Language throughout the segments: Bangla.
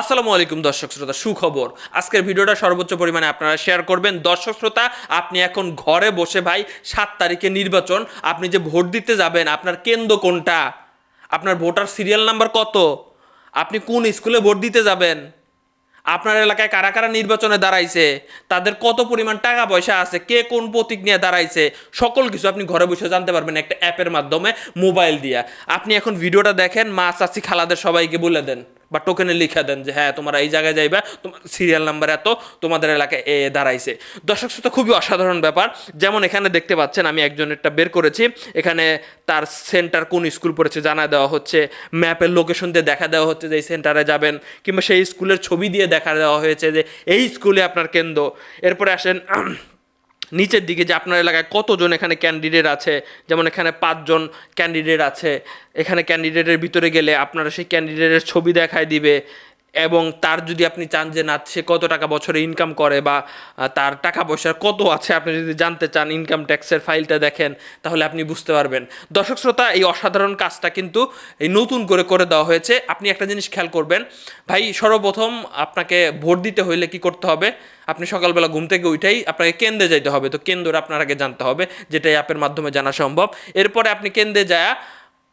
আসসালামু আলাইকুম, দর্শক শ্রোতা, সুখবর। আজকের ভিডিওটা সর্বোচ্চ পরিমাণে আপনারা শেয়ার করবেন। দর্শক শ্রোতা, আপনি এখন ঘরে বসে ভাই, সাত তারিখে নির্বাচন, আপনি যে ভোট দিতে যাবেন, আপনার কেন্দ্র কোনটা? আপনার ভোটার সিরিয়াল নাম্বার কত? আপনি কোন স্কুলে ভোট দিতে যাবেন? আপনার এলাকায় কারা কারা নির্বাচনে দাঁড়াইছে? তাদের কত পরিমাণ টাকা পয়সা আছে? কে কোন প্রতীক নিয়ে দাঁড়াইছে? সকল কিছু আপনি ঘরে বসে জানতে পারবেন একটা অ্যাপের মাধ্যমে, মোবাইল দিয়ে। আপনি এখন ভিডিওটা দেখেন, মা, চাচি, খালাদের সবাইকে বলে দেন। বা টোকেনে লিখে দেন যে হ্যাঁ তোমরা এই জায়গায় যাইবা তোমার সিরিয়াল নাম্বার এত তোমাদের এলাকায় এ দাঁড়াইছে। দর্শক শ্রোতা, খুবই অসাধারণ ব্যাপার। যেমন এখানে দেখতে পাচ্ছেন, আমি একজনেরটা বের করেছি। এখানে তার সেন্টার কোন স্কুল পড়েছে জানা দেওয়া হচ্ছে। ম্যাপের লোকেশন দিয়ে দেখা দেওয়া হচ্ছে যে, এই সেন্টারে যাবেন। কিংবা সেই স্কুলের ছবি দিয়ে দেখা দেওয়া হয়েছে যে, এই স্কুলে আপনার কেন্দ্র। এরপরে আসেন নিচের দিকে যে আপনার এলাকায় কতজন এখানে ক্যান্ডিডেট আছে, যেমন এখানে পাঁচজন ক্যান্ডিডেট আছে, এখানে ক্যান্ডিডেটের ভিতরে গেলে আপনারা সেই ক্যান্ডিডেটের ছবি দেখায় দিবে এবং তার যদি আপনি চান যে না, সে কত টাকা বছরে ইনকাম করে বা তার টাকা পয়সার কত আছে, আপনি যদি জানতে চান ইনকাম ট্যাক্সের ফাইলটা দেখেন, তাহলে আপনি বুঝতে পারবেন। দর্শক শ্রোতা, এই অসাধারণ কাজটা কিন্তু এই নতুন করে করে দেওয়া হয়েছে। আপনি একটা জিনিস খেয়াল করবেন, ভাই, সর্বপ্রথম আপনাকে ভোট দিতে হইলে কি করতে হবে? আপনি সকালবেলা ঘুম থেকে উঠেই আপনাকে কেন্দ্রে যাইতে হবে। তো কেন্দ্র আপনার আগে জানতে হবে যেটা অ্যাপের মাধ্যমে জানা সম্ভব। এরপরে আপনি কেন্দ্রে যায়,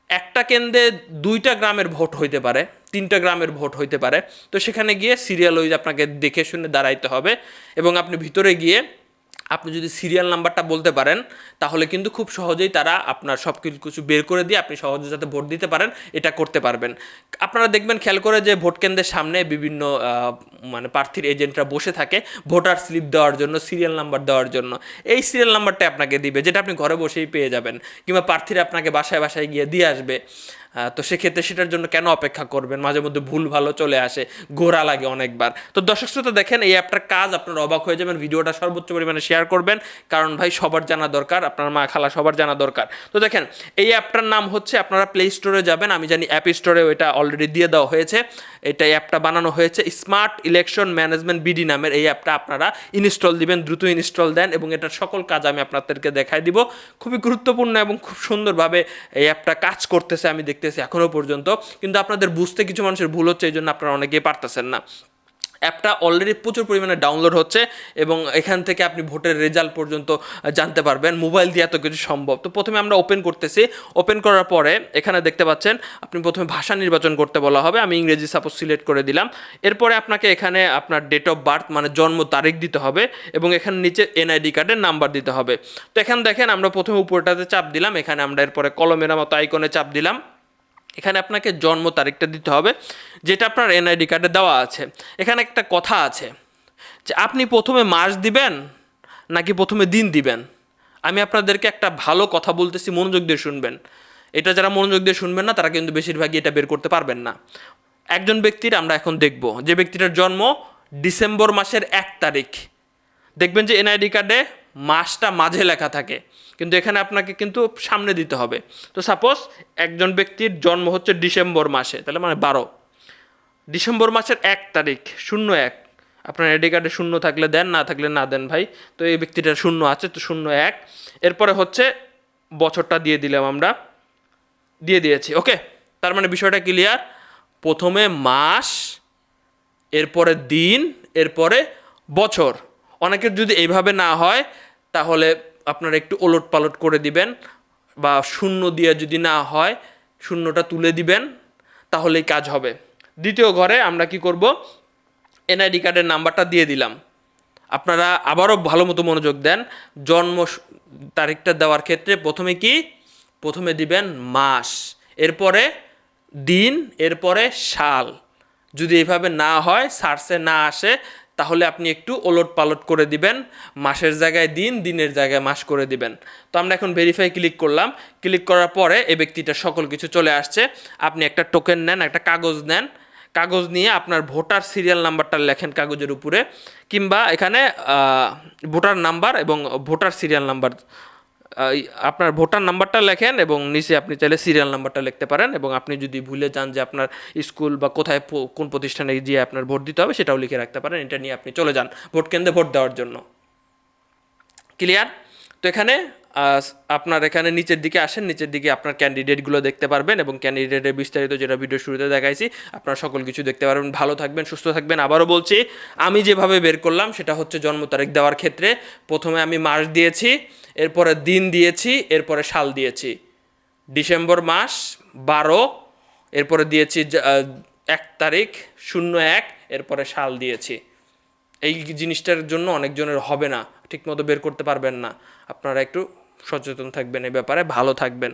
একটা কেন্দ্রে দুইটা গ্রামের ভোট হইতে পারে। তিনটা গ্রামের ভোট হইতে পারে। তো সেখানে গিয়ে সিরিয়াল ওইজ আপনাকে দেখে শুনে দাঁড়াইতে হবে এবং আপনি ভিতরে গিয়ে আপনি যদি সিরিয়াল নাম্বারটা বলতে পারেন, তাহলে কিন্তু খুব সহজেই তারা আপনার সব কিছু বের করে দিয়ে আপনি সহজে যাতে ভোট দিতে পারেন, এটা করতে পারবেন। আপনারা দেখবেন খেয়াল করে যে ভোট কেন্দ্রের সামনে বিভিন্ন মানে প্রার্থীর এজেন্টরা বসে থাকে ভোটার স্লিপ দেওয়ার জন্য সিরিয়াল নাম্বার দেওয়ার জন্য। এই সিরিয়াল নাম্বারটা আপনাকে দিবে, যেটা আপনি ঘরে বসেই পেয়ে যাবেন, কিংবা প্রার্থীরা আপনাকে বাসায় বাসায় গিয়ে দিয়ে আসবে। তো সেক্ষেত্রে সেটার জন্য কেন অপেক্ষা করবেন? মাঝে মধ্যে ভুল ভালো চলে আসে, ঘোরা লাগে অনেকবার। তো দর্শক শ্রোতা দেখেন, এই অ্যাপটার কাজ আপনার অবাক হয়ে যাবেন, ভিডিওটা সর্বোচ্চ পরিমাণে শেয়ার করবেন, কারণ ভাই সবার জানা দরকার, আপনার মা খালা সবার জানা দরকার। তো দেখেন, এই অ্যাপটার নাম হচ্ছে আপনারা প্লে স্টোরে যাবেন, আমি জানি অ্যাপ স্টোরে ওইটা অলরেডি দিয়ে দেওয়া হয়েছে। এটা অ্যাপটা বানানো হয়েছে স্মার্ট ইলেকশন ম্যানেজমেন্ট বিডি নামের এই অ্যাপটা আপনারা ইনস্টল দিবেন, দ্রুত ইনস্টল দেন এবং এটার সকল কাজ আমি আপনাদেরকে দেখাই দিব। খুবই গুরুত্বপূর্ণ এবং খুব সুন্দরভাবে এই অ্যাপটা কাজ করতেছে, আমি দেখতেছি এখনও পর্যন্ত। কিন্তু আপনাদের বুঝতে কিছু মানুষের ভুল হচ্ছে এই জন্য আপনারা অনেকেই পারতেছেন না। অ্যাপটা অলরেডি প্রচুর পরিমাণে ডাউনলোড হচ্ছে এবং এখান থেকে আপনি ভোটের রেজাল্ট পর্যন্ত জানতে পারবেন। মোবাইল দিয়ে এত কিছু সম্ভব। তো প্রথমে আমরা ওপেন করতেছি। ওপেন করার পরে এখানে দেখতে পাচ্ছেন, আপনি প্রথমে ভাষা নির্বাচন করতে বলা হবে। আমি ইংরেজি সাপোজ সিলেক্ট করে দিলাম। এরপরে আপনাকে এখানে আপনার ডেট অফ বার্থ মানে জন্ম তারিখ দিতে হবে এবং এখানে নিচে এনআইডি কার্ডের নাম্বার দিতে হবে। তো এখানে দেখেন, আমরা প্রথমে উপরটাতে চাপ দিলাম। এখানে আমরা এরপরে কলমের মতো আইকনে চাপ দিলাম। এখানে আপনাকে জন্ম তারিখটা দিতে হবে, যেটা আপনার এনআইডি কার্ডে দেওয়া আছে। এখানে একটা কথা আছে যে আপনি প্রথমে মাস দিবেন নাকি প্রথমে দিন দিবেন? আমি আপনাদেরকে একটা ভালো কথা বলতেছি, মনোযোগ দিয়ে শুনবেন। এটা যারা মনোযোগ দিয়ে শুনবেন না, তারা কিন্তু বেশিরভাগই এটা বের করতে পারবেন না। একজন ব্যক্তির আমরা এখন দেখব, যে ব্যক্তিটার জন্ম ডিসেম্বর মাসের এক তারিখ। দেখবেন যে এনআইডি কার্ডে মাসটা মাঝে লেখা থাকে। কিন্তু এখানে আপনাকে কিন্তু সামনে দিতে হবে। তো সাপোজ একজন ব্যক্তির জন্ম হচ্ছে ডিসেম্বর মাসে, তাহলে মানে বারো। ডিসেম্বর মাসের এক তারিখ, শূন্য এক। আপনার আইডি কার্ডে শূন্য থাকলে দেন, না থাকলে না দেন ভাই। তো এই ব্যক্তিটার শূন্য আছে, তো শূন্য এক। এরপরে হচ্ছে বছরটা দিয়ে দিলাম আমরা। দিয়ে দিয়েছি, ওকে? তার মানে বিষয়টা ক্লিয়ার প্রথমে মাস, এরপরে দিন, এরপরে বছর। অনেকের যদি এইভাবে না হয়, তাহলে আপনারা একটু ওলট পালট করে দিবেন বা শূন্য দিয়ে যদি না হয়, শূন্যটা তুলে দিবেন, তাহলেই কাজ হবে। দ্বিতীয় ঘরে আমরা কি করব? এনআইডি কার্ডের নাম্বারটা দিয়ে দিলাম। আপনারা আবারও ভালো মতো মনোযোগ দেন। জন্ম তারিখটা দেওয়ার ক্ষেত্রে প্রথমে কি? প্রথমে দিবেন মাস, এরপরে দিন, এরপরে সাল। যদি এইভাবে না হয়, সার্চে না আসে তাহলে আপনি একটু ওলট পালট করে দিবেন, মাসের জায়গায় দিন, দিনের জায়গায় মাস করে দিবেন। তো আমরা এখন ভেরিফাই ক্লিক করলাম। ক্লিক করার পরে এ ব্যক্তিটা সকল কিছু চলে আসছে। আপনি একটা টোকেন নেন, একটা কাগজ নেন। কাগজ নিয়ে আপনার ভোটার সিরিয়াল নাম্বারটা লেখেন কাগজের উপরে, কিংবা এখানে ভোটার নাম্বার এবং ভোটার সিরিয়াল নাম্বার আপনার ভোটার নাম্বারটা লেখেন এবং নিচে আপনি চাইলে সিরিয়াল নাম্বারটা লিখতে পারেন এবং আপনি যদি ভুলে যান যে আপনার স্কুল বা কোথায় কোন প্রতিষ্ঠানে গিয়ে আপনার ভোট দিতে হবে সেটাও লিখে রাখতে পারেন, এটা নিয়ে আপনি চলে যান ভোট কেন্দ্রে ভোট দেওয়ার জন্য। ক্লিয়ার তো এখানে আপনার এখানে নিচের দিকে আসেন, নিচের দিকে আপনার ক্যান্ডিডেটগুলো দেখতে পারবেন এবং ক্যান্ডিডেটের বিস্তারিত যেটা ভিডিও শুরুতে দেখাইছি, আপনারা সকল কিছু দেখতে পারবেন। ভালো থাকবেন, সুস্থ থাকবেন। আবারও বলছি, আমি যেভাবে বের করলাম সেটা হচ্ছে জন্ম তারিখ দেওয়ার ক্ষেত্রে। প্রথমে আমি মাস দিয়েছি, এরপরে দিন দিয়েছি, এরপরে সাল দিয়েছি। ডিসেম্বর মাস, বারো, এরপরে দিয়েছি এক তারিখ, শূন্য এক, এরপরে সাল দিয়েছি। এই জিনিসটার জন্য অনেকজনের হবে না, ঠিকমতো বের করতে পারবেন না। আপনারা একটু সচেতন থাকবেন এই ব্যাপারে ভালো থাকবেন।